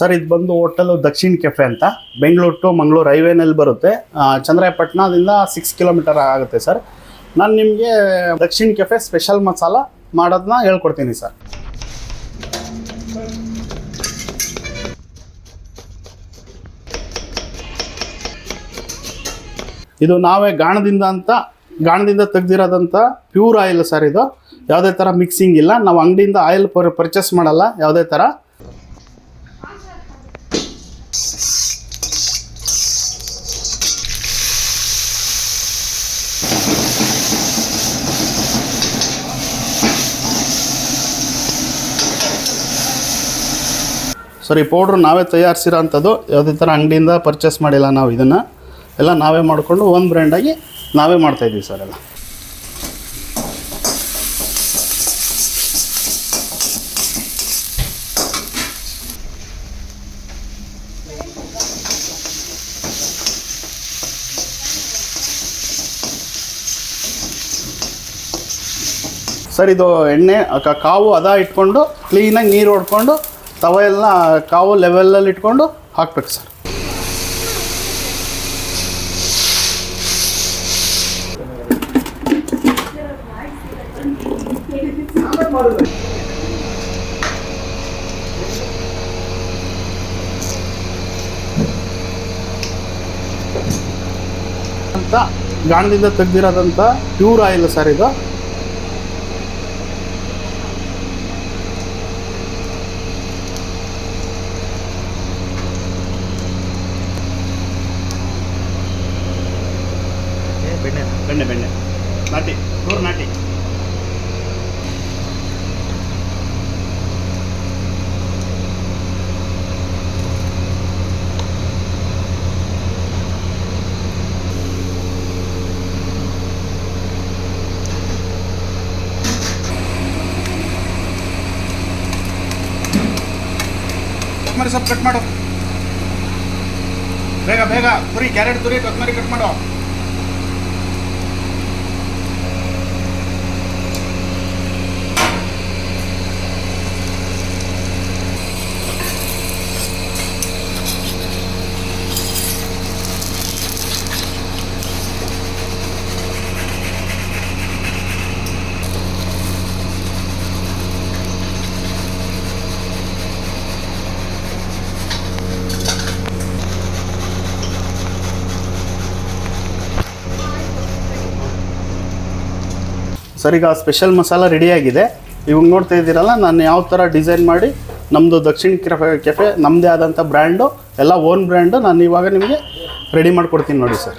Sir, ಇದು ಬಂದು hotel ದಕ್ಷಿಣ cafe ಅಂತ. ಬೆಂಗಳೂರು ಟು ಮಂಗಳೂರು ಹೈವೇನಲ್ಲಿ ಬರುತ್ತೆ. ಚಂದ್ರಾಯಪಟ್ಟಣದಿಂದ ಸಿಕ್ಸ್ ಕಿಲೋಮೀಟರ್ ಆಗುತ್ತೆ ಸರ್. ನಾನು ನಿಮಗೆ ದಕ್ಷಿಣ ಕೆಫೆ ಸ್ಪೆಷಲ್ ಮಸಾಲ ಮಾಡೋದನ್ನ ಹೇಳ್ಕೊಡ್ತೀನಿ ಸರ್. ಇದು ನಾವೇ ಗಾಣದಿಂದ ಅಂತ, ಗಾಣದಿಂದ ತೆಗ್ದಿರೋದಂಥ ಪ್ಯೂರ್ ಆಯಿಲ್ ಸರ್ ಇದು. ಯಾವುದೇ ಥರ ಮಿಕ್ಸಿಂಗ್ ಇಲ್ಲ. ನಾವು ಅಂಗಡಿಯಿಂದ ಆಯಿಲ್ ಪರ್ ಪರ್ಚೇಸ್ ಮಾಡಲ್ಲ. ಯಾವುದೇ ಥರ ಸರ್ ಈ ಪೌಡ್ರ್ ನಾವೇ ತಯಾರಿಸಿರೋ ಅಂಥದ್ದು, ಯಾವುದೇ ಥರ ಅಂಗಡಿಯಿಂದ ಪರ್ಚೇಸ್ ಮಾಡಿಲ್ಲ ನಾವು ಇದನ್ನು. ಎಲ್ಲ ನಾವೇ ಮಾಡಿಕೊಂಡು ಒಂದು ಬ್ರ್ಯಾಂಡಾಗಿ ನಾವೇ ಮಾಡ್ತಾಯಿದ್ದೀವಿ ಸರ್ ಎಲ್ಲ. ಸರ್ ಇದು ಎಣ್ಣೆ ಕಾವು ಅದ ಇಟ್ಕೊಂಡು ಕ್ಲೀನಾಗಿ ನೀರು ಹೊಡ್ಕೊಂಡು ತವ ಎಲ್ಲ ಕಾವು ಲೆವೆಲಲ್ಲಿ ಇಟ್ಕೊಂಡು ಹಾಕ್ಬೇಕು ಸರ್. ಅಂತ ಗಾಣದಿಂದ ತೆಗ್ದಿರೋದಂಥ ಪ್ಯೂರ್ ಆಯಿಲ್ ಸರ್ ಇದು. ಬೆಣ್ಣೆ ಬೆಣ್ಣೆ ನಾಟಿ ಪ್ಯೂರ್ ನಾಟಿ ಕೊತ್ತಂಬರಿ ಸೊಪ್ಪು ಕಟ್ ಮಾಡು ಬೇಗ ಬೇಗ ತುರಿ ಕ್ಯಾರೆಟ್ ತುರಿ ಕೊತ್ತಂಬರಿ ಕಟ್ ಮಾಡು ಸರ್, ಈಗ ಸ್ಪೆಷಲ್ ಮಸಾಲ ರೆಡಿಯಾಗಿದೆ ಇವಾಗ ನೋಡ್ತಾ ಇದ್ದೀರಲ್ಲ, ನಾನು ಯಾವ ಥರ ಡಿಸೈನ್ ಮಾಡಿ ನಮ್ಮದು ದಕ್ಷಿಣ ಕೆಫೆ ಕೆಫೆ ನಮ್ಮದೇ ಆದಂಥ ಬ್ರ್ಯಾಂಡು ಎಲ್ಲ ಓನ್ ಬ್ರ್ಯಾಂಡು ನಾನು ಇವಾಗ ನಿಮಗೆ ರೆಡಿ ಮಾಡಿಕೊಡ್ತೀನಿ ನೋಡಿ ಸರ್.